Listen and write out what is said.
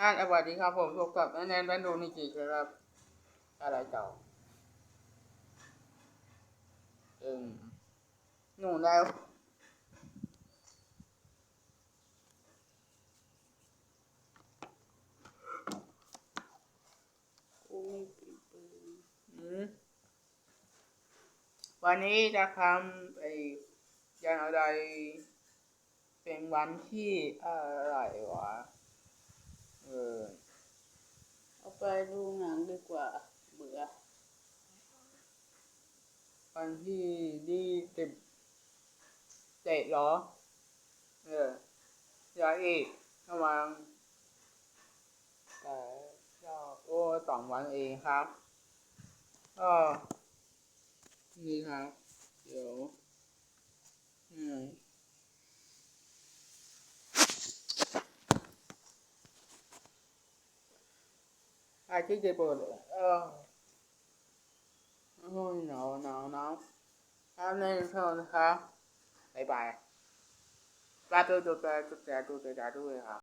อ่าสวัสดีครับผมพบกับแนนแบนโดนิจิครับ อะไรเก่าเอืมหนูแล้วกูไม่ปีปืนอืมวันนี้จะทำไอ้ยันอะไร เป็นวันที่อะไรวะ เออ เอา ไปดูหนังดีกว่า เบื่อ วันที่ยี่สิบเจ็ดเหรอ เออยาอีกประมาณแต่ก็โอ้สองวันเองครับก็นี่ครับ เดี๋ยวอืม อาทิตย์จะเปิดเออโอ้ยหนาวหนาวหนาวครับในเท่านะครับบ๊ายบายลาตัวตัวตัวตัวตัวตัวด้วยครับ